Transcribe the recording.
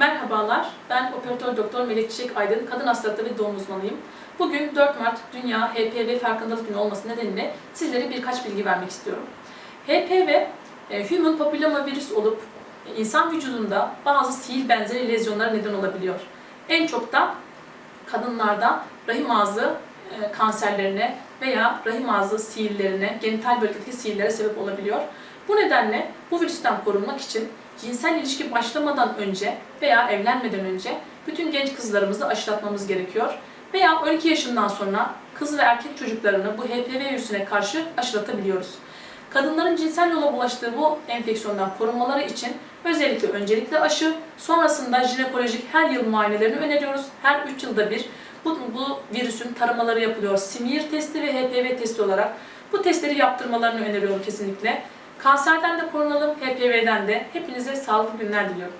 Merhabalar, ben operatör doktor Melek Çiçek Aydın, kadın hastalıkları ve doğum uzmanıyım. Bugün 4 Mart Dünya HPV Farkındalık Günü olması nedeniyle sizlere birkaç bilgi vermek istiyorum. HPV, e, Human Papilloma virüs olup e, insan vücudunda bazı sihir benzeri lezyonlara neden olabiliyor. En çok da kadınlarda rahim ağzı e, kanserlerine veya rahim ağzı sihirlerine, genital bölgedeki sihirlere sebep olabiliyor. Bu nedenle bu virüsten korunmak için cinsel ilişki başlamadan önce veya evlenmeden önce bütün genç kızlarımızı aşılatmamız gerekiyor. Veya 12 yaşından sonra kız ve erkek çocuklarını bu HPV virüsüne karşı aşılatabiliyoruz. Kadınların cinsel yola bulaştığı bu enfeksiyondan korunmaları için özellikle öncelikle aşı, sonrasında jinekolojik her yıl muayenelerini öneriyoruz. Her 3 yılda bir bu, bu virüsün taramaları yapılıyor. Smear testi ve HPV testi olarak bu testleri yaptırmalarını öneriyorum kesinlikle. Kanserden de korunalım, HPV'den de. Hepinize sağlıklı günler diliyorum.